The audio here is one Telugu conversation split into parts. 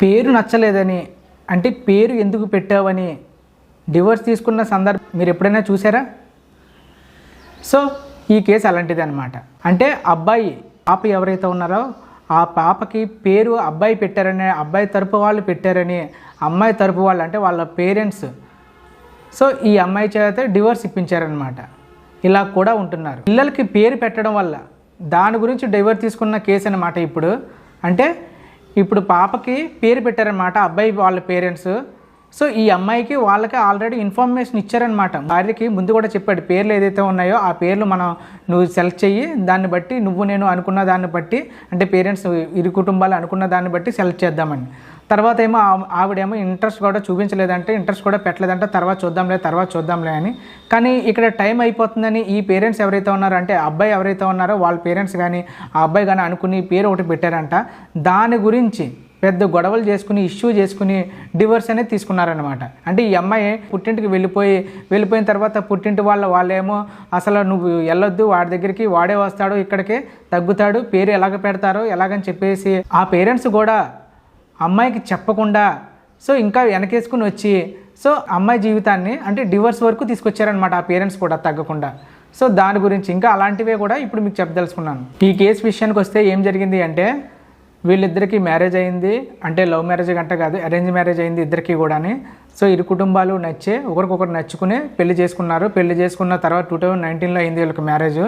పేరు నచ్చలేదని అంటే పేరు ఎందుకు పెట్టావని డివోర్స్ తీసుకున్న సందర్భం మీరు ఎప్పుడైనా చూసారా? సో ఈ కేసు అలాంటిది అనమాట అంటే అబ్బాయి పాప ఎవరైతే ఉన్నారో ఆ పాపకి పేరు అబ్బాయి పెట్టారని అబ్బాయి తరపు వాళ్ళు పెట్టారని అమ్మాయి తరపు వాళ్ళు అంటే వాళ్ళ పేరెంట్స్ సో ఈ అమ్మాయి చేత డివోర్స్ ఇప్పించారనమాట ఇలా కూడా ఉంటున్నారు. పిల్లలకి పేరు పెట్టడం వల్ల దాని గురించి డైవర్ తీసుకున్న కేసు అనమాట ఇప్పుడు. అంటే ఇప్పుడు పాపకి పేరు పెట్టారనమాట అబ్బాయి వాళ్ళ పేరెంట్స్. సో ఈ అమ్మాయికి వాళ్ళకి ఆల్రెడీ ఇన్ఫర్మేషన్ ఇచ్చారనమాట భార్యకి ముందు కూడా చెప్పాడు పేర్లు ఏదైతే ఉన్నాయో ఆ పేర్లు మనం నువ్వు సెలెక్ట్ చెయ్యి దాన్ని బట్టి నువ్వు నేను అనుకున్న దాన్ని బట్టి అంటే పేరెంట్స్ ఇరు కుటుంబాలు అనుకున్న దాన్ని బట్టి సెలెక్ట్ చేద్దామని. తర్వాత ఏమో ఆ- ఆవిడేమో ఇంట్రెస్ట్ కూడా చూపించలేదంటే ఇంట్రెస్ట్ కూడా పెట్టలేదంటే తర్వాత చూద్దాంలే తర్వాత చూద్దాంలే అని. కానీ ఇక్కడ టైం అయిపోతుందని ఈ పేరెంట్స్ ఎవరైతే ఉన్నారో అంటే అబ్బాయి ఎవరైతే ఉన్నారో వాళ్ళ పేరెంట్స్ కానీ ఆ అబ్బాయి కానీ అనుకుని పేరు ఒకటి పెట్టారంట. దాని గురించి పెద్ద గొడవలు చేసుకుని ఇష్యూ చేసుకుని డివోర్స్ అనేది తీసుకున్నారనమాట అంటే ఈ అమ్మాయి పుట్టింటికి వెళ్ళిపోయి వెళ్ళిపోయిన తర్వాత పుట్టింటి వాళ్ళ వాళ్ళేమో అసలు నువ్వు వెళ్ళొద్దు వాడి దగ్గరికి వాడే వస్తాడు ఇక్కడికే తగ్గుతాడు పేరు ఎలాగ పెడతారో ఎలాగని చెప్పేసి ఆ పేరెంట్స్ కూడా అమ్మాయికి చెప్పకుండా సో ఇంకా వెనకేసుకుని వచ్చి సో అమ్మాయి జీవితాన్ని అంటే డివోర్స్ వరకు తీసుకొచ్చారనమాట ఆ పేరెంట్స్ కూడా తగ్గకుండా. సో దాని గురించి ఇంకా అలాంటివే కూడా ఇప్పుడు మీకు చెప్పదలుచుకున్నాను. ఈ కేసు విషయానికి వస్తే ఏం జరిగింది అంటే వీళ్ళిద్దరికీ మ్యారేజ్ అయింది. అంటే లవ్ మ్యారేజ్ గంట కాదు అరేంజ్ మ్యారేజ్ అయింది ఇద్దరికీ కూడాని. సో ఇరు కుటుంబాలు నచ్చే ఒకరికొకరు నచ్చుకుని పెళ్ళి చేసుకున్నారు. పెళ్ళి చేసుకున్న తర్వాత టూ థౌజండ్ నైన్టీన్లో అయింది వీళ్ళకి మ్యారేజ్.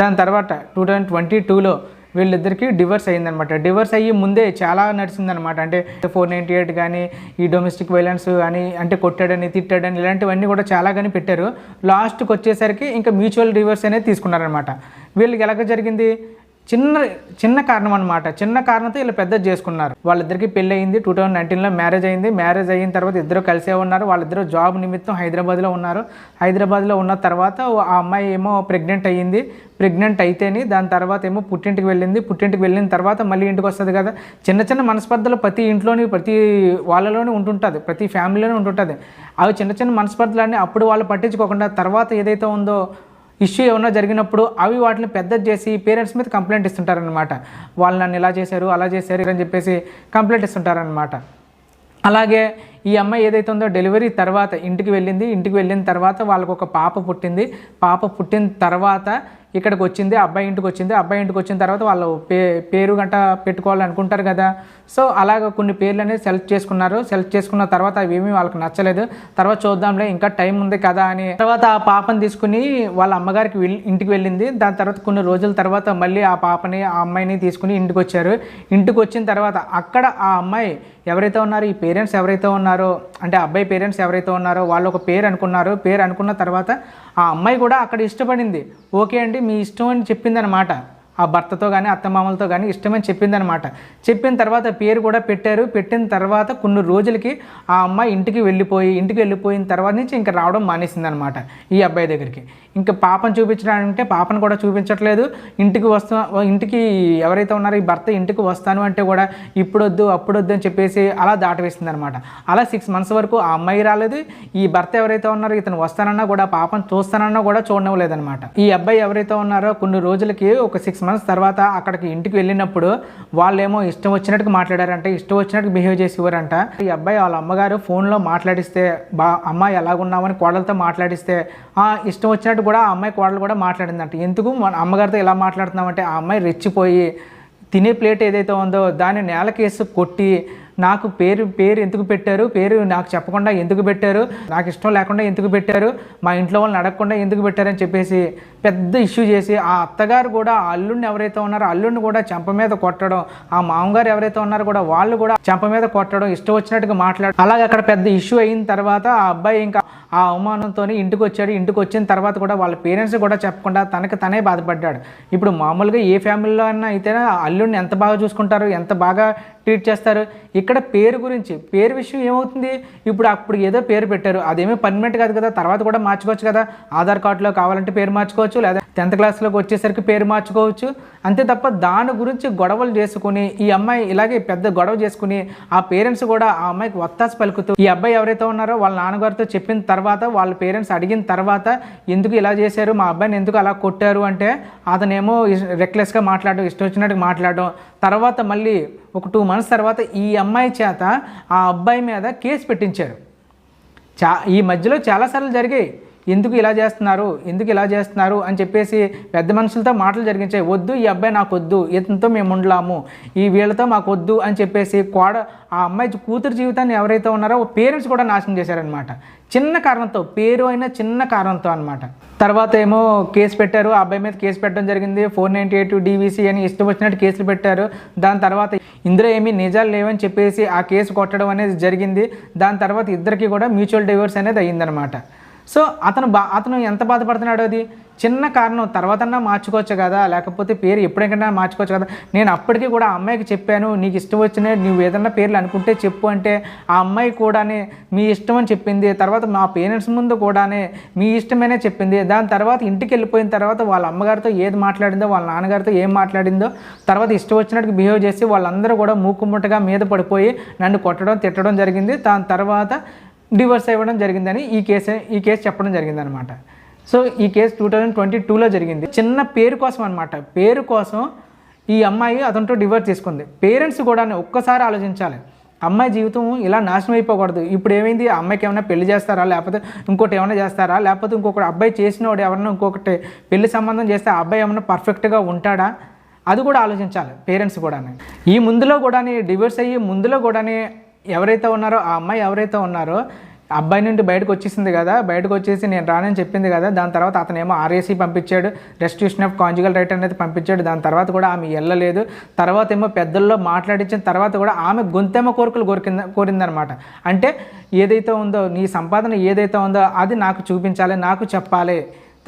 దాని తర్వాత టూ థౌజండ్ ట్వంటీ టూలో వీళ్ళిద్దరికి డివర్స్ అయిందనమాట డివర్స్ అయ్యి ముందే చాలా నడిచిందనమాట అంటే ఫోర్ నైంటీ ఎయిట్ కానీ ఈ డొమెస్టిక్ వైలెన్స్ కానీ అంటే కొట్టాడని తిట్టాడని ఇలాంటివన్నీ కూడా చాలా కానీ పెట్టారు. లాస్ట్కి వచ్చేసరికి ఇంకా మ్యూచువల్ డివర్స్ అనేది తీసుకున్నారనమాట వీళ్ళకి ఎలాగ జరిగింది? చిన్న చిన్న కారణం అనమాట చిన్న కారణంతో వీళ్ళు పెద్ద చేసుకున్నారు. వాళ్ళిద్దరికి పెళ్ళి అయింది. టూ థౌజండ్ నైన్టీన్లో మ్యారేజ్ అయింది. మ్యారేజ్ అయిన తర్వాత ఇద్దరు కలిసే ఉన్నారు. వాళ్ళిద్దరు జాబ్ నిమిత్తం హైదరాబాద్లో ఉన్నారు. హైదరాబాద్లో ఉన్న తర్వాత ఆ అమ్మాయి ఏమో ప్రెగ్నెంట్ అయ్యింది. ప్రెగ్నెంట్ అయితేనే దాని తర్వాత ఏమో పుట్టింటికి వెళ్ళింది. పుట్టింటికి వెళ్ళిన తర్వాత మళ్ళీ ఇంటికి వస్తుంది కదా. చిన్న చిన్న మనస్పర్ధలు ప్రతి ఇంట్లోని ప్రతి వాళ్ళలోనే ఉంటుంటుంది. ప్రతి ఫ్యామిలీలోనే ఉంటుంటుంది. అవి చిన్న చిన్న మనస్పర్ధలన్నీ అప్పుడు వాళ్ళు పట్టించుకోకుండా తర్వాత ఏదైతే ఉందో ఇష్యూ ఏమన్నా జరిగినప్పుడు అవి వాటిని పెద్ద చేసి పేరెంట్స్ మీద కంప్లైంట్ ఇస్తుంటారనమాట వాళ్ళు నన్ను ఇలా చేశారు అలా చేశారు అని చెప్పేసి కంప్లైంట్ ఇస్తుంటారనమాట అలాగే ఈ అమ్మాయి ఏదైతే ఉందో డెలివరీ తర్వాత ఇంటికి వెళ్ళింది ఇంటికి వెళ్ళిన తర్వాత వాళ్ళకు ఒక పాప పుట్టింది. పాప పుట్టిన తర్వాత ఇక్కడికి వచ్చింది అబ్బాయి ఇంటికి వచ్చింది అబ్బాయి ఇంటికి వచ్చిన తర్వాత వాళ్ళు పే పేరు గంట పెట్టుకోవాలనుకుంటారు కదా. సో అలాగ కొన్ని పేర్లు అనేది సెలెక్ట్ చేసుకున్నారు. సెలెక్ట్ చేసుకున్న తర్వాత అవి ఏమీ వాళ్ళకి నచ్చలేదు. తర్వాత చూద్దాంలే ఇంకా టైం ఉంది కదా అని. తర్వాత ఆ పాపని తీసుకుని వాళ్ళ అమ్మగారికి వెళ్ళి ఇంటికి వెళ్ళింది. దాని తర్వాత కొన్ని రోజుల తర్వాత మళ్ళీ ఆ పాపని ఆ అమ్మాయిని తీసుకుని ఇంటికి వచ్చారు. ఇంటికి వచ్చిన తర్వాత అక్కడ ఆ అమ్మాయి ఎవరైతే ఉన్నారో ఈ పేరెంట్స్ ఎవరైతే ఉన్నారో అంటే అబ్బాయి పేరెంట్స్ ఎవరైతే ఉన్నారో వాళ్ళు ఒక పేరు అనుకున్నారు. పేరు అనుకున్న తర్వాత ఆ అమ్మాయి కూడా అక్కడ ఇష్టపడింది. ఓకే అండి మీ ఇష్టం అని చెప్పిందనమాట ఆ భర్తతో కానీ అత్తమామలతో కానీ ఇష్టమని చెప్పిందనమాట చెప్పిన తర్వాత పేరు కూడా పెట్టారు. పెట్టిన తర్వాత కొన్ని రోజులకి ఆ అమ్మాయి ఇంటికి వెళ్ళిపోయి ఇంటికి వెళ్ళిపోయిన తర్వాత నుంచి ఇంకా రావడం మానేసిందనమాట ఈ అబ్బాయి దగ్గరికి. ఇంకా పాపను చూపించడాలంటే పాపను కూడా చూపించట్లేదు. ఇంటికి వస్తా ఇంటికి ఎవరైతే ఉన్నారో ఈ భర్త ఇంటికి వస్తాను అంటే కూడా ఇప్పుడొద్దు అప్పుడొద్దు అని చెప్పేసి అలా దాటవేసింది అనమాట అలా సిక్స్ మంత్స్ వరకు ఆ అమ్మాయి రాలేదు. ఈ భర్త ఎవరైతే ఉన్నారో ఇతను వస్తానన్నా కూడా పాపను చూస్తానన్నా కూడా చూడనివ్వలేదన్నమాట ఈ అబ్బాయి ఎవరైతే ఉన్నారో కొన్ని రోజులకి ఒక సిక్స్ మంత్స్ తర్వాత అక్కడికి ఇంటికి వెళ్ళినప్పుడు వాళ్ళేమో ఇష్టం వచ్చినట్టుగా మాట్లాడారంట ఇష్టం వచ్చినట్టు బిహేవ్ చేసేవారంట. ఈ అబ్బాయి వాళ్ళ అమ్మగారు ఫోన్లో మాట్లాడిస్తే బా అమ్మాయి ఎలాగున్నామని కోడలతో మాట్లాడిస్తే ఇష్టం వచ్చినట్టు కూడా ఆ అమ్మాయి కోడలు కూడా మాట్లాడిందంట. ఎందుకు మన అమ్మగారితో ఎలా మాట్లాడుతున్నామంటే ఆ అమ్మాయి రెచ్చిపోయి తినే ప్లేట్ ఏదైతే ఉందో దాన్ని నేలకేసి కొట్టి నాకు పేరు పేరు ఎందుకు పెట్టారు? పేరు నాకు చెప్పకుండా ఎందుకు పెట్టారు? నాకు ఇష్టం లేకుండా ఎందుకు పెట్టారు? మా ఇంట్లో వాళ్ళని అడగకుండా ఎందుకు పెట్టారని చెప్పేసి పెద్ద ఇష్యూ చేసి ఆ అత్తగారు కూడా ఆ అల్లుడిని ఎవరైతే ఉన్నారో అల్లుడిని కూడా చెంప మీద కొట్టడం ఆ మామగారు ఎవరైతే ఉన్నారో కూడా వాళ్ళు కూడా చెంప మీద కొట్టడం ఇష్టం వచ్చినట్టుగా మాట్లాడడం అలాగే అక్కడ పెద్ద ఇష్యూ అయిన తర్వాత ఆ అబ్బాయి ఇంకా ఆ అవమానంతో ఇంటికి వచ్చాడు ఇంటికి వచ్చిన తర్వాత కూడా వాళ్ళ పేరెంట్స్ కూడా చెప్పకుండా తనకి తనే బాధపడ్డాడు. ఇప్పుడు మామూలుగా ఏ ఫ్యామిలీలో అయినా అయితే అల్లుడిని ఎంత బాగా చూసుకుంటారు ఎంత బాగా ట్రీట్ చేస్తారు? ఇక్కడ పేరు గురించి పేరు విషయం ఏమవుతుంది? ఇప్పుడు అప్పుడు ఏదో పేరు పెట్టారు. అదేమీ పర్మనెంట్ కాదు కదా. తర్వాత కూడా మార్చుకోవచ్చు కదా. ఆధార్ కార్డులో కావాలంటే పేరు మార్చుకోవచ్చు లేదా టెన్త్ క్లాస్లోకి వచ్చేసరికి పేరు మార్చుకోవచ్చు. అంతే తప్ప దాని గురించి గొడవలు చేసుకుని ఈ అమ్మాయి ఇలాగే పెద్ద గొడవ చేసుకుని ఆ పేరెంట్స్ కూడా ఆ అమ్మాయికి వత్తాసు పలుకుతూ ఈ అబ్బాయి ఎవరైతే ఉన్నారో వాళ్ళ నాన్నగారితో చెప్పిన తర్వాత వాళ్ళ పేరెంట్స్ అడిగిన తర్వాత ఎందుకు ఇలా చేశారు? మా అబ్బాయిని ఎందుకు అలా కొట్టారు? అంటే అతనేమో రెక్లెస్గా మాట్లాడడం ఇష్టం వచ్చినట్టు మాట్లాడడం. తర్వాత మళ్ళీ ఒక టూ మంత్స్ తర్వాత ఈ అమ్మాయి చేత ఆ అబ్బాయి మీద కేసు పెట్టించారు. చా ఈ మధ్యలో చాలాసార్లు జరిగాయి. ఎందుకు ఇలా చేస్తున్నారు? ఎందుకు ఇలా చేస్తున్నారు? అని చెప్పేసి పెద్ద మనుషులతో మాటలు జరిగించాయి. వద్దు ఈ అబ్బాయి నాకు వద్దు ఇతనితో మేము ఉండలాము. ఈ వీళ్ళతో మాకు వద్దు అని చెప్పేసి కోడ ఆ అమ్మాయి కూతురు జీవితాన్ని ఎవరైతే ఉన్నారో పేరెంట్స్ కూడా నాశనం చేశారనమాట చిన్న కారణంతో పేరు అయిన చిన్న కారణంతో అనమాట తర్వాత ఏమో కేసు పెట్టారు. ఆ అబ్బాయి మీద కేసు పెట్టడం జరిగింది. ఫోర్ నైంటీ ఎయిట్ డీవీసీ అని ఇష్టం వచ్చినట్టు కేసులు పెట్టారు. దాని తర్వాత ఇందులో ఏమీ నిజాలు లేవని చెప్పేసి ఆ కేసు కొట్టడం అనేది జరిగింది. దాని తర్వాత ఇద్దరికి కూడా మ్యూచువల్ డివోర్స్ అనేది అయ్యిందనమాట సో అతను బా అతను ఎంత బాధపడుతున్నాడు అది? చిన్న కారణం తర్వాతన్నా మార్చుకోవచ్చు కదా లేకపోతే పేరు ఎప్పుడైనా మార్చుకోవచ్చు కదా. నేను అప్పటికీ కూడా ఆ అమ్మాయికి చెప్పాను నీకు ఇష్టం వచ్చిన నువ్వు ఏదన్నా పేర్లు అనుకుంటే చెప్పు అంటే ఆ అమ్మాయి కూడానే మీ ఇష్టం అని చెప్పింది. తర్వాత మా పేరెంట్స్ ముందు కూడానే మీ ఇష్టమేనే చెప్పింది. దాని తర్వాత ఇంటికి వెళ్ళిపోయిన తర్వాత వాళ్ళ అమ్మగారితో ఏది మాట్లాడిందో వాళ్ళ నాన్నగారితో ఏం మాట్లాడిందో తర్వాత ఇష్టం వచ్చినట్టు బిహేవ్ చేసి వాళ్ళందరూ కూడా మూకుముట్టగా మీద పడిపోయి నన్ను కొట్టడం తిట్టడం జరిగింది. దాని తర్వాత డివోర్స్ ఇవ్వడం జరిగిందని ఈ కేసు ఈ కేసు చెప్పడం జరిగిందనమాట సో ఈ కేసు టూ థౌజండ్ ట్వంటీ టూలో జరిగింది. చిన్న పేరు కోసం అనమాట పేరు కోసం ఈ అమ్మాయి అతనితో డివోర్స్ తీసుకుంది. పేరెంట్స్ కూడా ఒక్కసారి ఆలోచించాలి. అమ్మాయి జీవితం ఇలా నాశనం అయిపోకూడదు. ఇప్పుడు ఏమైంది? అమ్మాయికి ఏమైనా పెళ్ళి చేస్తారా? లేకపోతే ఇంకోటి ఏమైనా చేస్తారా? లేకపోతే ఇంకొకటి అబ్బాయి చేసినోడు ఎవరైనా ఇంకొకటి పెళ్ళి సంబంధం చేస్తే ఆ అబ్బాయి ఏమైనా పర్ఫెక్ట్గా ఉంటాడా? అది కూడా ఆలోచించాలి పేరెంట్స్ కూడా ఈ ముందులో కూడా డివోర్స్ అయ్యి ముందులో కూడా ఎవరైతే ఉన్నారో ఆ అమ్మాయి ఎవరైతే ఉన్నారో అబ్బాయి నుండి బయటకు వచ్చేసింది కదా బయటకు వచ్చేసి నేను రానని చెప్పింది కదా దాని తర్వాత అతను ఏమో ఆర్ఏసీ పంపించాడు రెస్టిట్యూషన్ ఆఫ్ కాంజుగల్ రైట్ అనేది పంపించాడు దాని తర్వాత కూడా ఆమె వెళ్ళలేదు. తర్వాత ఏమో పెద్దల్లో మాట్లాడించిన తర్వాత కూడా ఆమె గొంతెమ్మ కోరికలు కోరికింద కోరిందనమాట అంటే ఏదైతే ఉందో నీ సంపాదన ఏదైతే ఉందో అది నాకు చూపించాలి నాకు చెప్పాలి.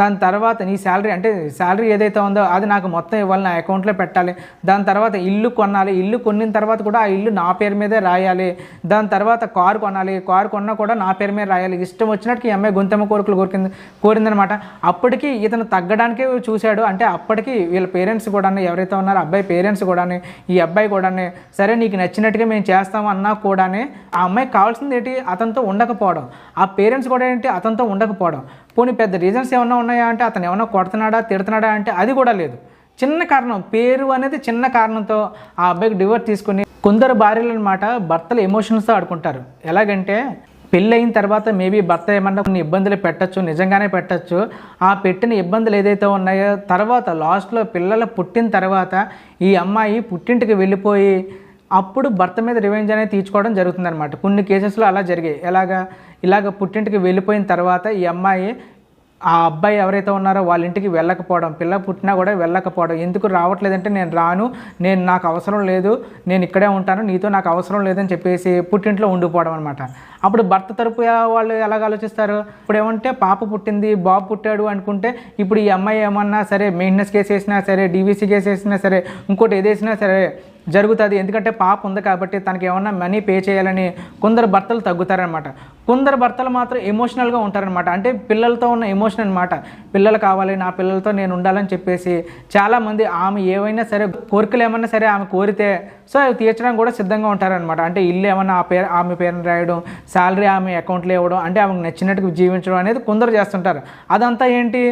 దాని తర్వాత నీ శాలరీ అంటే శాలరీ ఏదైతే ఉందో అది నాకు మొత్తం ఇవ్వాలి నా అకౌంట్లో పెట్టాలి. దాని తర్వాత ఇల్లు కొనాలి. ఇల్లు కొనిన తర్వాత కూడా ఆ ఇల్లు నా పేరు మీదే రాయాలి. దాని తర్వాత కారు కొనాలి. కారు కొన్నా కూడా నా పేరు మీద రాయాలి. ఇష్టం వచ్చినట్టు ఈ అమ్మాయి గొంతమ్మ కోరికలు కోరికింది కోరిందనమాట అప్పటికి ఇతను తగ్గడానికే చూశాడు. అంటే అప్పటికి వీళ్ళ పేరెంట్స్ కూడా ఎవరైతే ఉన్నారో అబ్బాయి పేరెంట్స్ కూడా ఈ అబ్బాయి కూడా సరే నీకు నచ్చినట్టుగా మేము చేస్తాం అన్నా కూడానే ఆ అమ్మాయికి కావాల్సింది ఏంటి? అతనితో ఉండకపోవడం. ఆ పేరెంట్స్ కూడా ఏంటి? అతనితో ఉండకపోవడం. కొన్ని పెద్ద రీజన్స్ ఏమన్నా ఉన్నాయా అంటే అతను ఏమన్నా కొడుతున్నాడా తిడుతున్నాడా అంటే అది కూడా లేదు. చిన్న కారణం పేరు అనేది చిన్న కారణంతో ఆ అబ్బాయికి డివోర్స్ తీసుకుని కొందరు భార్యలు అనమాట భర్తలు ఎమోషన్స్తో ఆడుకుంటారు. ఎలాగంటే పెళ్ళి అయిన తర్వాత మేబీ భర్త ఏమన్నా కొన్ని ఇబ్బందులు పెట్టచ్చు నిజంగానే పెట్టచ్చు. ఆ పెట్టిన ఇబ్బందులు ఏదైతే ఉన్నాయో తర్వాత లాస్ట్లో పిల్లలు పుట్టిన తర్వాత ఈ అమ్మాయి పుట్టింటికి వెళ్ళిపోయి అప్పుడు భర్త మీద రివెంజ్ అనేది తీర్చుకోవడం జరుగుతుందన్నమాట. కొన్ని కేసెస్లో అలా జరిగాయి. ఎలాగా? ఇలాగ పుట్టింటికి వెళ్ళిపోయిన తర్వాత ఈ అమ్మాయి ఆ అబ్బాయి ఎవరైతే ఉన్నారో వాళ్ళ ఇంటికి వెళ్ళకపోవడం పిల్ల పుట్టినా కూడా వెళ్ళకపోవడం. ఎందుకు రావట్లేదంటే నేను రాను నేను నాకు అవసరం లేదు నేను ఇక్కడే ఉంటాను నీతో నాకు అవసరం లేదని చెప్పేసి పుట్టింట్లో ఉండిపోవడం అనమాట అప్పుడు భర్త తరపు వాళ్ళు ఎలాగ ఆలోచిస్తారు? ఇప్పుడు ఏమంటే పాప పుట్టింది బాబు పుట్టాడు అనుకుంటే ఇప్పుడు ఈ అమ్మాయి ఏమన్నా సరే మెయింటెనెన్స్ కేసు వేసినా సరే డీవీసీ కేసు వేసినా సరే ఇంకోటి ఏదేసినా సరే జరుగుతుంది. ఎందుకంటే పాప ఉంది కాబట్టి తనకి ఏమన్నా మనీ పే చేయాలని కొందరు భర్తలు తగ్గుతారనమాట కొందరు భర్తలు మాత్రం ఎమోషనల్గా ఉంటారనమాట అంటే పిల్లలతో ఉన్న ఎమోషన్ అనమాట పిల్లలు కావాలి నా పిల్లలతో నేను ఉండాలని చెప్పేసి చాలామంది ఆమె ఏవైనా సరే కోరికలు ఏమన్నా సరే ఆమె కోరితే సో అవి తీర్చడానికి కూడా సిద్ధంగా ఉంటారనమాట అంటే ఇల్లు ఏమన్నా ఆ పేరు ఆమె పేరును రాయడం శాలరీ ఆమె అకౌంట్లో ఇవ్వడం అంటే ఆమెకు నచ్చినట్టుగా జీవించడం అనేది కొందరు చేస్తుంటారు. అదంతా ఏంటి?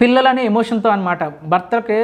పిల్లలనే ఎమోషన్తో అనమాట భర్తకి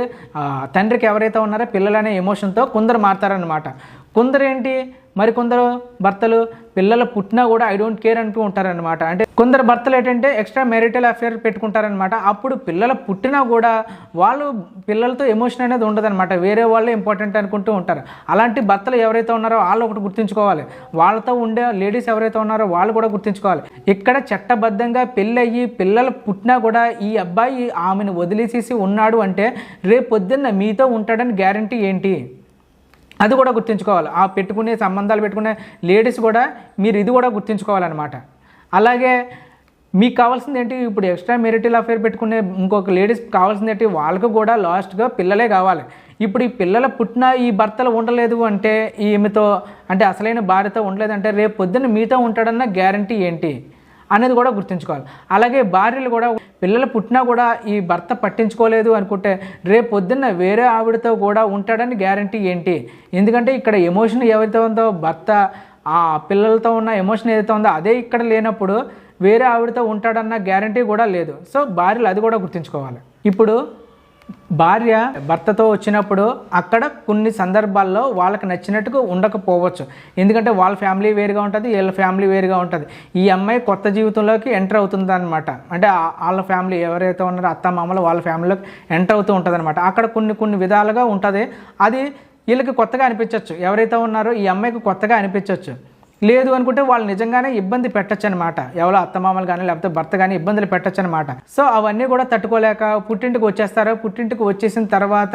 తండ్రికి ఎవరైతే ఉన్నారో పిల్లలనే ఎమోషన్తో కొందరు మారుతారనమాట కొందరు ఏంటి మరి కొందరు భర్తలు పిల్లలు పుట్టినా కూడా ఐ డోంట్ కేర్ అంటూ ఉంటారనమాట అంటే కొందరు భర్తలు ఏంటంటే ఎక్స్ట్రా మ్యారిటల్ అఫేర్ పెట్టుకుంటారనమాట అప్పుడు పిల్లలు పుట్టినా కూడా వాళ్ళు పిల్లలతో ఎమోషన్ అనేది ఉండదనమాట వేరే వాళ్ళే ఇంపార్టెంట్ అనుకుంటూ ఉంటారు. అలాంటి భర్తలు ఎవరైతే ఉన్నారో వాళ్ళు ఒకటి గుర్తుంచుకోవాలి. వాళ్ళతో ఉండే లేడీస్ ఎవరైతే ఉన్నారో వాళ్ళు కూడా గుర్తుంచుకోవాలి. ఇక్కడ చట్టబద్ధంగా పెళ్ళయ్యి పిల్లలు పుట్టినా కూడా ఈ అబ్బాయి ఆమెను వదిలేసేసి ఉన్నాడు అంటే రేపు పొద్దున్న మీతో ఉంటాడని గ్యారంటీ ఏంటి? అది కూడా గుర్తుంచుకోవాలి. ఆ పెట్టుకునే సంబంధాలు పెట్టుకునే లేడీస్ కూడా మీరు ఇది కూడా గుర్తుంచుకోవాలన్నమాట. అలాగే మీకు కావాల్సింది ఏంటి? ఇప్పుడు ఎక్స్ట్రా మెరిటల్ అఫేర్ పెట్టుకునే ఇంకొక లేడీస్ కావాల్సింది ఏంటి? వాళ్ళకు కూడా లాస్ట్గా పిల్లలే కావాలి. ఇప్పుడు ఈ పిల్లల పుట్టిన ఈ భర్తలు ఉండలేదు అంటే ఈమెతో అంటే అసలైన భార్యతో ఉండలేదంటే రేపు పొద్దున్న మీతో ఉంటాడన్న గ్యారంటీ ఏంటి? అనేది కూడా గుర్తుంచుకోవాలి. అలాగే భార్యలు కూడా పిల్లలు పుట్టినా కూడా ఈ భర్త పట్టించుకోలేదు అనుకుంటే రేపు పొద్దున్న వేరే ఆవిడతో కూడా ఉంటాడని గ్యారంటీ ఏంటి? ఎందుకంటే ఇక్కడ ఎమోషన్ ఎవరితో ఉందో భర్త ఆ పిల్లలతో ఉన్న ఎమోషన్ ఏదైతే ఉందో అదే ఇక్కడ లేనప్పుడు వేరే ఆవిడతో ఉంటాడన్న గ్యారంటీ కూడా లేదు. సో భార్యలు అది కూడా గుర్తుంచుకోవాలి. ఇప్పుడు భార్య భర్తతో వచ్చినప్పుడు అక్కడ కొన్ని సందర్భాల్లో వాళ్ళకి నచ్చినట్టుగా ఉండకపోవచ్చు. ఎందుకంటే వాళ్ళ ఫ్యామిలీ వేరుగా ఉంటుంది వీళ్ళ ఫ్యామిలీ వేరుగా ఉంటుంది. ఈ అమ్మాయి కొత్త జీవితంలోకి ఎంటర్ అవుతుంది అనమాట అంటే వాళ్ళ ఫ్యామిలీ ఎవరైతే ఉన్నారో అత్త మామలు వాళ్ళ ఫ్యామిలీలోకి ఎంటర్ అవుతూ ఉంటుంది అనమాట అక్కడ కొన్ని కొన్ని విధాలుగా ఉంటుంది. అది వీళ్ళకి కొత్తగా అనిపించవచ్చు ఎవరైతే ఉన్నారో ఈ అమ్మాయికి కొత్తగా అనిపించవచ్చు లేదు అనుకుంటే వాళ్ళు నిజంగానే ఇబ్బంది పెట్టచ్చు అనమాట ఎవరో అత్తమామలు కానీ లేకపోతే భర్త కానీ ఇబ్బందులు పెట్టచ్చు అనమాట సో అవన్నీ కూడా తట్టుకోలేక పుట్టింటికి వచ్చేస్తారు. పుట్టింటికి వచ్చేసిన తర్వాత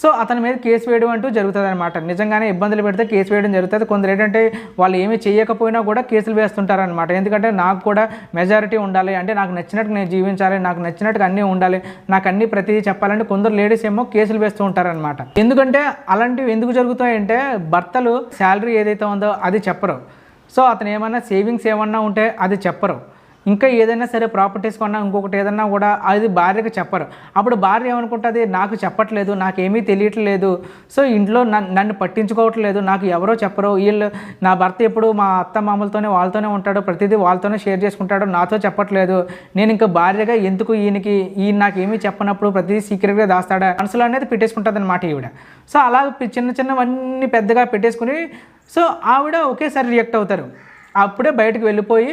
సో అతని మీద కేసు వేయడం అంటూ జరుగుతుంది అనమాట నిజంగానే ఇబ్బందులు పెడితే కేసు వేయడం జరుగుతుంది. కొందరు ఏంటంటే వాళ్ళు ఏమీ చేయకపోయినా కూడా కేసులు వేస్తుంటారనమాట ఎందుకంటే నాకు కూడా మెజారిటీ ఉండాలి. అంటే నాకు నచ్చినట్టు నేను జీవించాలి. నాకు నచ్చినట్టుగా అన్నీ ఉండాలి. నాకు అన్నీ ప్రతిదీ చెప్పాలంటే కొందరు లేడీస్ ఏమో కేసులు వేస్తూ ఉంటారనమాట ఎందుకంటే అలాంటివి ఎందుకు జరుగుతాయంటే భర్తలు శాలరీ ఏదైతే ఉందో అది చెప్పరు. సో అతను ఏమన్నా సేవింగ్స్ ఏమన్నా ఉంటే అది చెప్పరు. ఇంకా ఏదైనా సరే ప్రాపర్టీస్ కొన్నా ఇంకొకటి ఏదన్నా కూడా అది భార్యకు చెప్పరు. అప్పుడు భార్య ఏమనుకుంటుంది? నాకు చెప్పట్లేదు నాకేమీ తెలియట్లేదు. సో ఇంట్లో నన్ను నన్ను పట్టించుకోవట్లేదు నాకు ఎవరో చెప్పరు. వీళ్ళు నా భర్త ఎప్పుడు మా అత్త మామలతోనే వాళ్ళతోనే ఉంటాడు. ప్రతిదీ వాళ్ళతోనే షేర్ చేసుకుంటాడు. నాతో చెప్పట్లేదు. నేను ఇంకా భార్యగా ఎందుకు ఈయనకి ఈయన నాకు ఏమీ చెప్పనప్పుడు ప్రతిదీ సీక్రెట్గా దాస్తాడా? మనసులో అనేది పెట్టేసుకుంటుంది అనమాట ఈవిడ. సో అలా చిన్న చిన్నవన్నీ పెద్దగా పెట్టేసుకుని సో ఆవిడ ఒకేసారి రియాక్ట్ అవుతారు. అప్పుడే బయటకు వెళ్ళిపోయి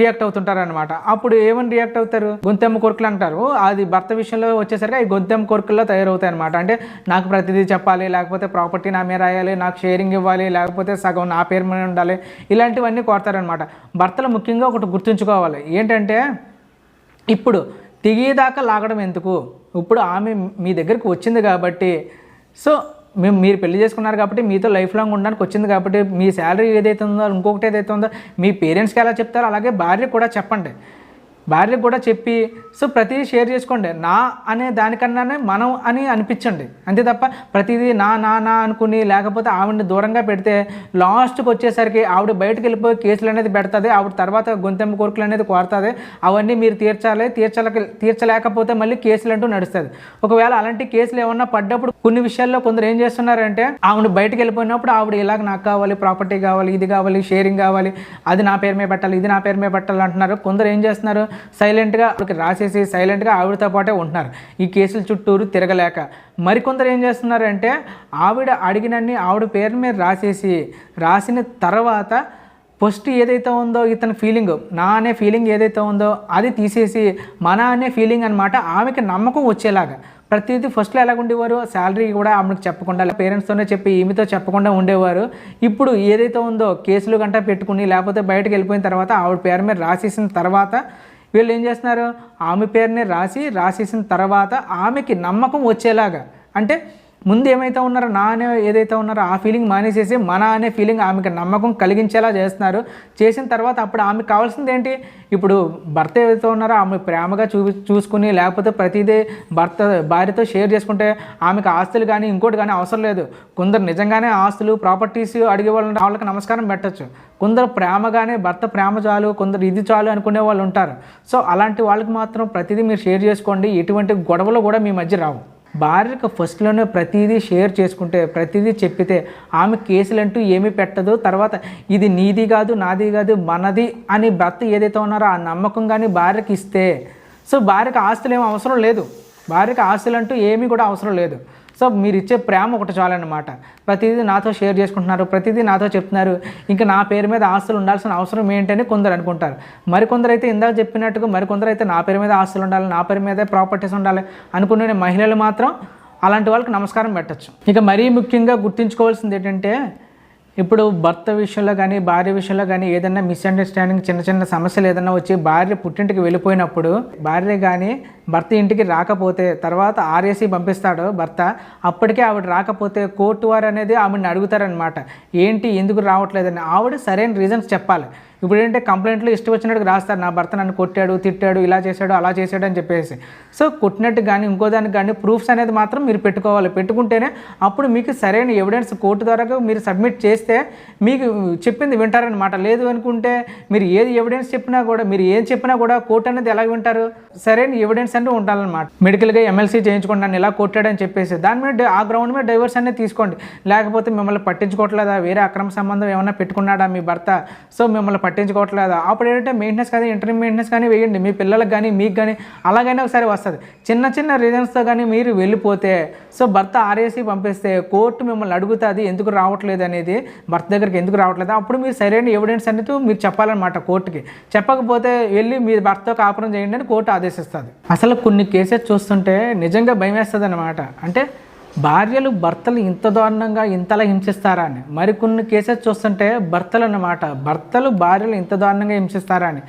రియాక్ట్ అవుతుంటారు అనమాట అప్పుడు ఏమని రియాక్ట్ అవుతారు? గొంతెమ్మ కొరకులు అంటారు. అది భర్త విషయంలో వచ్చేసరికి అవి గొంతెమ్మ కొరకుల్లో తయారవుతాయి అనమాట అంటే నాకు ప్రతిదీ చెప్పాలి లేకపోతే ప్రాపర్టీ నా మీద రాయాలి నాకు షేరింగ్ ఇవ్వాలి లేకపోతే సగం నా పేరు మీద ఉండాలి ఇలాంటివన్నీ కోరతారనమాట భర్తలు ముఖ్యంగా ఒకటి గుర్తుంచుకోవాలి. ఏంటంటే ఇప్పుడు దిగేదాకా లాగడం ఎందుకు? ఇప్పుడు ఆమె మీ దగ్గరికి వచ్చింది కాబట్టి. సో మేము మీరు పెళ్ళి చేసుకున్నారు కాబట్టి మీతో లైఫ్ లాంగ్ ఉండడానికి వచ్చింది కాబట్టి మీ శాలరీ ఏదైతే ఉందో ఇంకొకటి ఏదైతే ఉందో మీ పేరెంట్స్కి ఎలా చెప్తారో అలాగే భార్య కూడా చెప్పండి. భార్యకు కూడా చెప్పి సో ప్రతిదీ షేర్ చేసుకోండి. నా అనే దానికన్నానే మనం అని అనిపించండి. అంతే తప్ప ప్రతిదీ నా నా నా అనుకుని లేకపోతే ఆవిడని దూరంగా పెడితే లాస్ట్కి వచ్చేసరికి ఆవిడ బయటకు వెళ్ళిపోయి కేసులు అనేది పెడుతుంది ఆవిడ తర్వాత గొంతెమ్మ కోరికలు అనేది కోరుతుంది. అవన్నీ మీరు తీర్చాలి. తీర్చలేక తీర్చలేకపోతే మళ్ళీ కేసులు అంటూ నడుస్తుంది. ఒకవేళ అలాంటి కేసులు ఏమన్నా పడ్డప్పుడు కొన్ని విషయాల్లో కొందరు ఏం చేస్తున్నారంటే ఆవిడ బయటకు వెళ్ళిపోయినప్పుడు ఆవిడ ఇలాగ నాకు కావాలి ప్రాపర్టీ కావాలి ఇది కావాలి షేరింగ్ కావాలి అది నా పేరు మీద పెట్టాలి ఇది నా పేరు మీద పెట్టాలి అంటున్నారు. కొందరు ఏం చేస్తున్నారు? సైలెంట్గా ఆవిడకి రాసేసి సైలెంట్గా ఆవిడతో పాటే ఉంటున్నారు. ఈ కేసుల చుట్టూరు తిరగలేక. మరికొందరు ఏం చేస్తున్నారంటే ఆవిడ అడిగినన్ని ఆవిడ పేరు మీద రాసేసి రాసిన తర్వాత ఫస్ట్ ఏదైతే ఉందో ఇతని ఫీలింగ్ నా అనే ఫీలింగ్ ఏదైతే ఉందో అది తీసేసి మన అనే ఫీలింగ్ అనమాట ఆమెకి నమ్మకం వచ్చేలాగా. ప్రతిదీ ఫస్ట్లో ఎలాగ ఉండేవారు? శాలరీ కూడా ఆమెకు చెప్పకుండా పేరెంట్స్తోనే చెప్పి ఈమెతో చెప్పకుండా ఉండేవారు. ఇప్పుడు ఏదైతే ఉందో కేసులు గంట పెట్టుకుని లేకపోతే బయటకు వెళ్ళిపోయిన తర్వాత ఆవిడ పేరు మీద రాసేసిన తర్వాత వీళ్ళు ఏం చేస్తున్నారు? ఆమె పేరుని రాసి రాసేసిన తర్వాత ఆమెకి నమ్మకం వచ్చేలాగా. అంటే ముందు ఏమైతే ఉన్నారో నా అనే ఏదైతే ఉన్నారో ఆ ఫీలింగ్ మానేసేసి మన అనే ఫీలింగ్ ఆమెకి నమ్మకం కలిగించేలా చేస్తున్నారు. చేసిన తర్వాత అప్పుడు ఆమెకు కావాల్సింది ఏంటి? ఇప్పుడు భర్త ఏదైతే ఉన్నారో ఆమె ప్రేమగా చూ చూసుకుని లేకపోతే ప్రతిదీ భర్త భార్యతో షేర్ చేసుకుంటే ఆమెకు ఆస్తులు కానీ ఇంకోటి కానీ అవసరం లేదు. కొందరు నిజంగానే ఆస్తులు ప్రాపర్టీస్ అడిగే వాళ్ళు వాళ్ళకి నమస్కారం పెట్టచ్చు. కొందరు ప్రేమగానే భర్త ప్రేమ చాలు కొందరు ఇది చాలు అనుకునే వాళ్ళు ఉంటారు. సో అలాంటి వాళ్ళకి మాత్రం ప్రతిదీ మీరు షేర్ చేసుకోండి. ఎటువంటి గొడవలు కూడా మీ మధ్య రావు. భార్యకు ఫస్ట్లోనే ప్రతిదీ షేర్ చేసుకుంటే ప్రతిదీ చెప్పితే ఆమె కేసులు అంటూ ఏమీ పెట్టదు. తర్వాత ఇది నీది కాదు నాది కాదు మనది అని భర్త ఏదైతే ఉన్నారో ఆ నమ్మకం కానీ భార్యకి ఇస్తే సో భార్యకు ఆస్తులు ఏమీ అవసరం లేదు. భార్యకు ఆస్తులు అంటూ ఏమీ కూడా అవసరం లేదు. సో మీరు ఇచ్చే ప్రేమ ఒకటి చాలన్నమాట. ప్రతిదీ నాతో షేర్ చేసుకుంటున్నారు ప్రతిదీ నాతో చెప్తున్నారు. ఇంకా నా పేరు మీద ఆస్తులు ఉండాల్సిన అవసరం ఏంటని కొందరు అనుకుంటారు. మరికొందరు అయితే ఇందాక చెప్పినట్టుగా మరికొందరు అయితే నా పేరు మీద ఆస్తులు ఉండాలి నా పేరు మీదే ప్రాపర్టీస్ ఉండాలి అనుకునే మహిళలు మాత్రం అలాంటి వాళ్ళకి నమస్కారం పెట్టచ్చు. ఇక మరీ ముఖ్యంగా గుర్తుంచుకోవాల్సింది ఏంటంటే ఇప్పుడు భర్త విషయంలో కానీ భార్య విషయంలో కానీ ఏదైనా మిస్అండర్స్టాండింగ్ చిన్న చిన్న సమస్యలు ఏదైనా వచ్చి భార్య పుట్టింటికి వెళ్ళిపోయినప్పుడు భార్య కానీ భర్త ఇంటికి రాకపోతే తర్వాత ఆర్ఏసీ పంపిస్తాడు భర్త అప్పటికే ఆవిడ రాకపోతే కోర్టు వారు అనేది ఆవిడని అడుగుతారనమాట ఏంటి? ఎందుకు రావట్లేదని? ఆవిడ సరైన రీజన్స్ చెప్పాలి. ఇప్పుడు ఏంటంటే కంప్లైంట్లు ఇష్టం వచ్చినట్టు రాస్తారు నా భర్త నన్ను కొట్టాడు తిట్టాడు ఇలా చేశాడు అలా చేశాడు అని చెప్పేసి. సో కొట్టినట్టు కానీ ఇంకో దానికి కానీ ప్రూఫ్స్ అనేది మాత్రం మీరు పెట్టుకోవాలి. పెట్టుకుంటేనే అప్పుడు మీకు సరైన ఎవిడెన్స్ కోర్టు ద్వారా మీరు సబ్మిట్ చేస్తే మీకు చెప్పింది వింటారనమాట లేదు అనుకుంటే మీరు ఏది ఎవిడెన్స్ చెప్పినా కూడా మీరు ఏం చెప్పినా కూడా కోర్టు అనేది ఎలా వింటారు? సరైన ఎవిడెన్స్ అంటే ఉండాలన్నమాట. మెడికల్గా ఎమ్మెల్సీ చేయించుకుంటాను ఇలా కొట్టాడని చెప్పేసి. దాని మీద ఆ గ్రౌండ్ మీద డైవర్స్ అనేది తీసుకోండి. లేకపోతే మిమ్మల్ని పట్టించుకోవట్లేదా? వేరే అక్రమ సంబంధం ఏమైనా పెట్టుకున్నాడా మీ భర్త? సో మిమ్మల్ని పట్టించుకోవట్లేదు? అప్పుడు ఏంటంటే మెయింటెనెన్స్ కానీ ఇంటర్ మెయింటెనెన్స్ కానీ వేయండి. మీ పిల్లలకు కానీ మీకు కానీ అలాగైనా ఒకసారి వస్తుంది. చిన్న చిన్న రీజన్స్తో కానీ మీరు వెళ్ళిపోతే సో భర్త ఆర్ఏసి పంపిస్తే కోర్టు మిమ్మల్ని అడుగుతుంది ఎందుకు రావట్లేదు? అనేది భర్త దగ్గరికి ఎందుకు రావట్లేదు? అప్పుడు మీరు సరైన ఎవిడెన్స్ అనేది మీరు చెప్పాలన్నమాట కోర్టుకి. చెప్పకపోతే వెళ్ళి మీ భర్తతో కాపురం చేయండి అని కోర్టు ఆదేశిస్తుంది. అసలు కొన్ని కేసెస్ చూస్తుంటే నిజంగా భయం వేస్తుంది అనమాట అంటే భార్యలు భర్తలు ఇంత దారుణంగా ఇంతలా హింసిస్తారా అని మరికొన్ని కేసెస్ చూస్తుంటే భర్తలు అన్నమాట భర్తలు భార్యలు ఇంత దారుణంగా హింసిస్తారా అని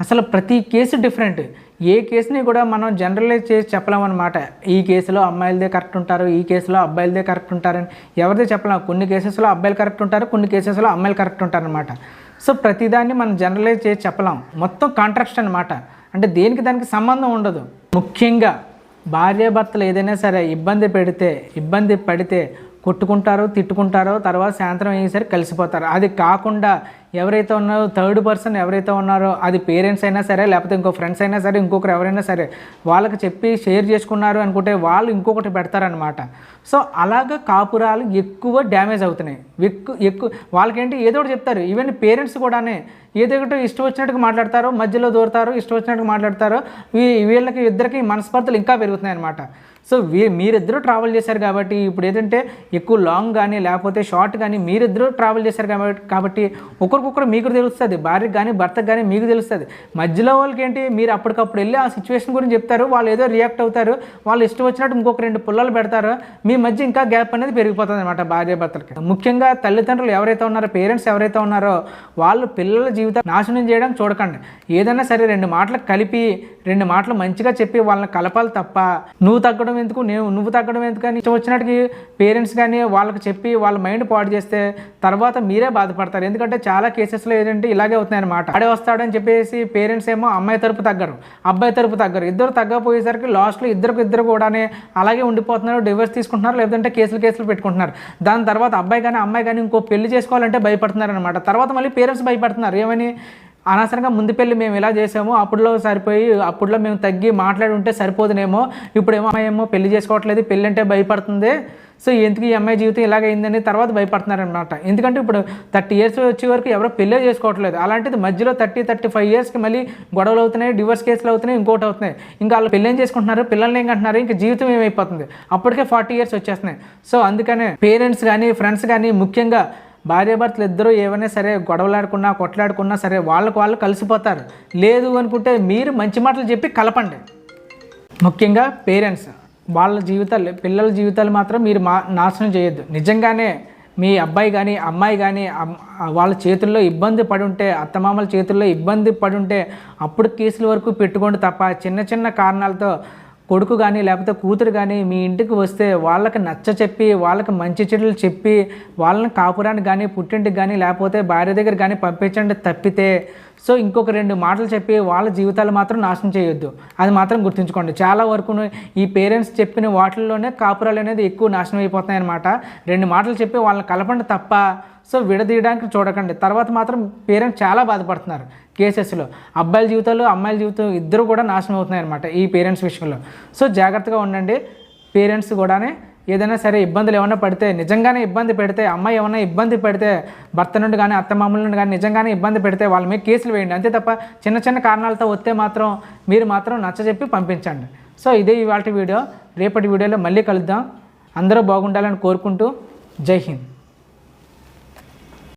అసలు ప్రతి కేసు డిఫరెంట్. ఏ కేసుని కూడా మనం జనరలైజ్ చేసి చెప్పలేమన్నమాట. ఈ కేసులో అమ్మాయిలదే కరెక్ట్ ఉంటారు ఈ కేసులో అబ్బాయిలదే కరెక్ట్ ఉంటారని. ఎవరిదే చెప్పలేము కొన్ని కేసెస్లో అబ్బాయిలు కరెక్ట్ ఉంటారు కొన్ని కేసెస్లో అమ్మాయిలు కరెక్ట్ ఉంటారనమాట సో ప్రతిదాన్ని మనం జనరలైజ్ చేసి చెప్పలేం. మొత్తం కాంట్రాక్ట్ అనమాట అంటే దేనికి దానికి సంబంధం ఉండదు. ముఖ్యంగా భార్యాభర్తలు ఏదైనా సరే ఇబ్బంది పెడితే ఇబ్బంది పడితే కొట్టుకుంటారో తిట్టుకుంటారో తర్వాత సాయంత్రం అయ్యేసరికి కలిసిపోతారు. అది కాకుండా ఎవరైతే ఉన్నారో థర్డ్ పర్సన్ ఎవరైతే ఉన్నారో అది పేరెంట్స్ అయినా సరే లేకపోతే ఇంకో ఫ్రెండ్స్ అయినా సరే ఇంకొకరు ఎవరైనా సరే వాళ్ళకి చెప్పి షేర్ చేసుకున్నారు అనుకుంటే వాళ్ళు ఇంకొకటి పెడతారనమాట సో అలాగ కాపురాలు ఎక్కువ డ్యామేజ్ అవుతున్నాయి. ఎక్కువ ఎక్కువ వాళ్ళకేంటి ఏదో ఒకటి చెప్తారు. ఈవెన్ పేరెంట్స్ కూడానే ఏదో ఒకటి ఇష్టం వచ్చినట్టుగా మాట్లాడతారు మధ్యలో దూరతారు ఇష్టం వచ్చినట్టుగా మాట్లాడతారు వీళ్ళకి ఇద్దరికి మనస్పర్ధలు ఇంకా పెరుగుతున్నాయి అనమాట సో వీ మీరిద్దరూ ట్రావెల్ చేశారు కాబట్టి ఇప్పుడు ఏంటంటే ఎక్కువ లాంగ్ కానీ లేకపోతే షార్ట్ కానీ మీరిద్దరూ ట్రావెల్ చేశారు కాబట్టి కాబట్టి ఒకరికొకరు మీకు తెలుస్తుంది భార్యకు కానీ భర్తకు కానీ మీకు తెలుస్తుంది. మధ్యలో వాళ్ళకి ఏంటి మీరు అప్పటికప్పుడు వెళ్ళి ఆ సిచ్యువేషన్ గురించి చెప్తారు వాళ్ళు ఏదో రియాక్ట్ అవుతారు వాళ్ళు ఇష్టం వచ్చినట్టు ఇంకొక రెండు పుల్లలు పెడతారు మీ మధ్య ఇంకా గ్యాప్ అనేది పెరిగిపోతుంది అనమాట భార్య భర్తలకి. ముఖ్యంగా తల్లిదండ్రులు ఎవరైతే ఉన్నారో పేరెంట్స్ ఎవరైతే ఉన్నారో వాళ్ళు పిల్లల జీవితం నాశనం చేయడం చూడకండి. ఏదైనా సరే రెండు మాటలు కలిపి రెండు మాటలు మంచిగా చెప్పి వాళ్ళని కలపాలి తప్ప నువ్వు తగ్గడం ఎందుకు? నేను నువ్వు తగ్గడం ఎందుకు అని ఇష్టం వచ్చినట్టుకి పేరెంట్స్ కానీ వాళ్ళకి చెప్పి వాళ్ళ మైండ్ పాడు చేస్తే తర్వాత మీరే బాధపడతారు. ఎందుకంటే చాలా కేసెస్లో ఏంటంటే ఇలాగే అవుతున్నాయి అనమాట ఆడే వస్తాడని చెప్పేసి పేరెంట్స్ ఏమో అమ్మాయి తరపు తగ్గరు అబ్బాయి తరపు తగ్గరు. ఇద్దరు తగ్గపోయేసరికి లాస్ట్లో ఇద్దరికి ఇద్దరు కూడానే అలాగే ఉండిపోతున్నారు డివర్స్ తీసుకుంటున్నారు లేదంటే కేసులు కేసులు పెట్టుకుంటున్నారు. దాని తర్వాత అబ్బాయి కానీ అమ్మాయి కానీ ఇంకో పెళ్ళి చేసుకోవాలంటే భయపడుతున్నారు అనమాట తర్వాత మళ్ళీ పేరెంట్స్ భయపడుతున్నారు. ఏమని? అనవసరంగా ముందు పెళ్ళి మేము ఇలా చేసాము అప్పుడులో సరిపోయి అప్పుడులో మేము తగ్గి మాట్లాడి ఉంటే సరిపోదునేమో ఇప్పుడు ఏమో అమ్మాయి ఏమో పెళ్ళి చేసుకోవట్లేదు పెళ్ళి అంటే భయపడుతుంది. సో ఎందుకు ఈ అమ్మాయి జీవితం ఇలాగైందని తర్వాత భయపడుతున్నారనమాట ఎందుకంటే ఇప్పుడు థర్టీ ఇయర్స్ వచ్చే వరకు ఎవరో పెళ్ళే చేసుకోవట్లేదు. అలాంటిది మధ్యలో థర్టీ థర్టీ ఫైవ్ ఇయర్స్కి మళ్ళీ గొడవలు అవుతున్నాయి డివోర్స్ కేసులు అవుతున్నాయి ఇంకోటి అవుతున్నాయి. ఇంకా వాళ్ళు పెళ్ళేం చేసుకుంటున్నారు పిల్లల్ని ఏం కంటున్నారు ఇంకా జీవితం ఏమైపోతుంది. అప్పటికే ఫార్టీ ఇయర్స్ వచ్చేస్తున్నాయి. సో అందుకనే పేరెంట్స్ కానీ ఫ్రెండ్స్ కానీ ముఖ్యంగా భార్యాభర్తలు ఇద్దరు ఏమైనా సరే గొడవలాడుకున్నా కొట్లాడుకున్నా సరే వాళ్ళకు వాళ్ళు కలిసిపోతారు. లేదు అనుకుంటే మీరు మంచి మాటలు చెప్పి కలపండి. ముఖ్యంగా పేరెంట్స్ వాళ్ళ జీవితాలు పిల్లల జీవితాలు మాత్రం మీరు మా నాశనం చేయొద్దు. నిజంగానే మీ అబ్బాయి కానీ అమ్మాయి కానీ వాళ్ళ చేతుల్లో ఇబ్బంది పడి ఉంటే అత్తమామల చేతుల్లో ఇబ్బంది పడి ఉంటే అప్పుడు కేసుల వరకు పెట్టుకోండి తప్ప చిన్న చిన్న కారణాలతో కొడుకు కానీ లేకపోతే కూతురు కానీ మీ ఇంటికి వస్తే వాళ్ళకి నచ్చ చెప్పి వాళ్ళకి మంచి చెడులు చెప్పి వాళ్ళని కాపురానికి కానీ పుట్టింటికి కానీ లేకపోతే భార్య దగ్గర కానీ పంపించండి తప్పితే సో ఇంకొక రెండు మాటలు చెప్పి వాళ్ళ జీవితాలు మాత్రం నాశనం చేయొద్దు. అది మాత్రం గుర్తుంచుకోండి. చాలా వరకు ఈ పేరెంట్స్ చెప్పిన వాటిల్లోనే కాపురాలు అనేది ఎక్కువ నాశనం అయిపోతున్నాయి అన్నమాట రెండు మాటలు చెప్పి వాళ్ళని కలపండి తప్ప సో విడదీయడానికి చూడకండి. తర్వాత మాత్రం పేరెంట్స్ చాలా బాధపడుతున్నారు కేసెస్లో. అబ్బాయిల జీవితాలు అమ్మాయిల జీవితం ఇద్దరు కూడా నాశనం అవుతున్నాయి అనమాట ఈ పేరెంట్స్ విషయంలో. సో జాగ్రత్తగా ఉండండి. పేరెంట్స్ కూడానే ఏదైనా సరే ఇబ్బందులు ఏమైనా పడితే నిజంగానే ఇబ్బంది పెడితే అమ్మాయి ఏమైనా ఇబ్బంది పెడితే భర్త నుండి కానీ అత్తమామల నుండి కానీ నిజంగానే ఇబ్బంది పెడితే వాళ్ళ మీద కేసులు వేయండి. అంతే తప్ప చిన్న చిన్న కారణాలతో వస్తే మాత్రం మీరు మాత్రం నచ్చజెప్పి పంపించండి. సో ఇదే ఇవాళ వీడియో. రేపటి వీడియోలో మళ్ళీ కలుద్దాం. అందరూ బాగుండాలని కోరుకుంటూ జై హింద్.